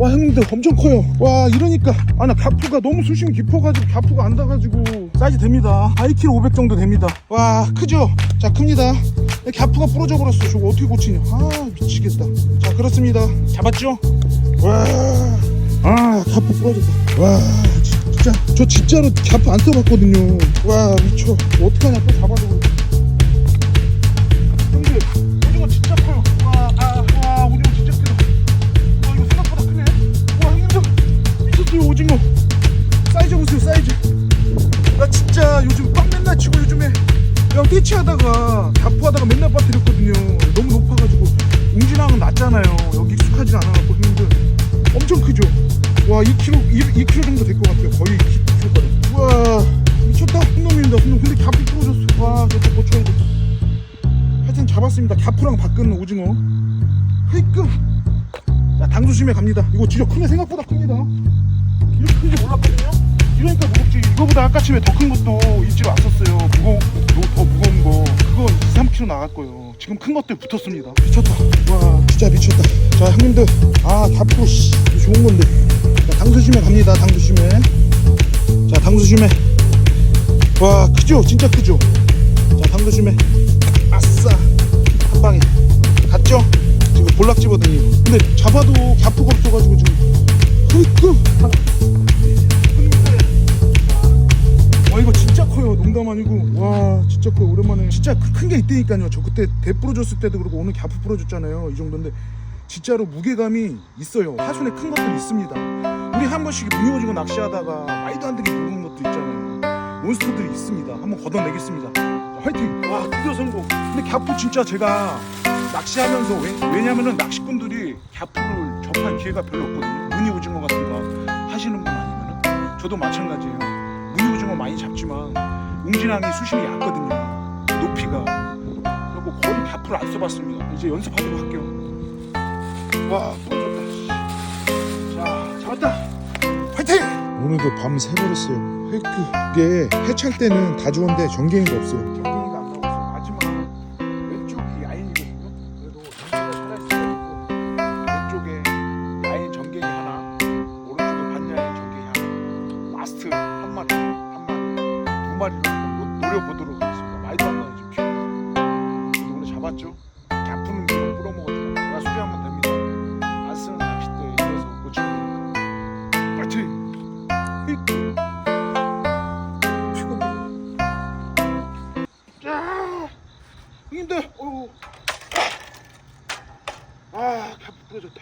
와 형님들 엄청 커요. 와 이러니까. 아나 가프가 너무 수심이 깊어가지고 가프가 안 닿아가지고 사이즈 됩니다. 아 2kg 500 정도 됩니다. 와 크죠? 자 큽니다. 가프가 부러져 버렸어 저거. 어떻게 고치냐? 아 미치겠다. 자 그렇습니다. 잡았죠? 와아 가프 부러졌다. 와 진짜. 저 진짜로 가프 안 써봤거든요. 와 미쳐. 어떡하냐 또 잡아도 하다가 자포하다가 맨날 빠뜨렸거든요. 너무 높아가지고 웅진항은 낮잖아요. 여기 익숙하지 않아갖고 형님들 엄청 크죠? 와 2kg 2, 2kg 정도 될 것 같아요. 거의 2kg거든 와 미쳤다. hun놈입니다. hun놈 근데 갸프 부러졌어. 와 저거 고쳐야 돼. 하여튼 잡았습니다. 갸프랑 바꾸는 오징어. 헤이끄 자 당수심에 갑니다. 이거 진짜 크네. 생각보다 큽니다. 이렇게 큰지 몰랐거든요. 이러니까 무겁지 이거보다 아까 집에 더 큰 것도 일지로 왔었어요. 무거 더 나갔고요. 지금 큰 것들 붙었습니다. 미쳤다. 와 진짜 미쳤다. 자 형님들. 아 갸프 씨. 좋은 건데. 자 당수심에 갑니다. 당수심에 자 당수심에 와 크죠? 진짜 크죠? 자 당수심에 아싸. 한 방에. 갔죠? 지금 볼락지거든요 근데 잡아도 갸프가 없어 농담 아니고 와 진짜 커요 오랜만에 진짜 큰 게 있다니까요. 저 그때 대 부러졌을 때도 그러고 오늘 갸프 부러졌잖아요. 이 정도인데 진짜로 무게감이 있어요. 하순에 큰 것들 있습니다. 우리 한 번씩 무효지고 낚시하다가 말도 안 되게 무거운 것도 있잖아요. 몬스터들이 있습니다. 한번 걷어내겠습니다. 자, 화이팅! 와 드디어 성공! 근데 갸프 진짜 제가 낚시하면서 왜, 왜냐면은 낚시꾼들이 갸프를 접할 기회가 별로 없거든요. 무늬 오징어 같은 거 하시는 분 아니면은. 저도 마찬가지예요. 무늬 오징어 많이 잡지만 웅진항이 수심이 얕거든요. 높이가. 그리고 거의 갸프를 안 써봤습니다. 이제 연습하도록 할게요. 와 부러졌다. 자 잡았다. 화이팅! 오늘도 밤 새버렸어요. 그, 이게 해찰 때는 다 좋은데 전갱이가 없어요 돼. 어이구. 아, 다 부러졌다.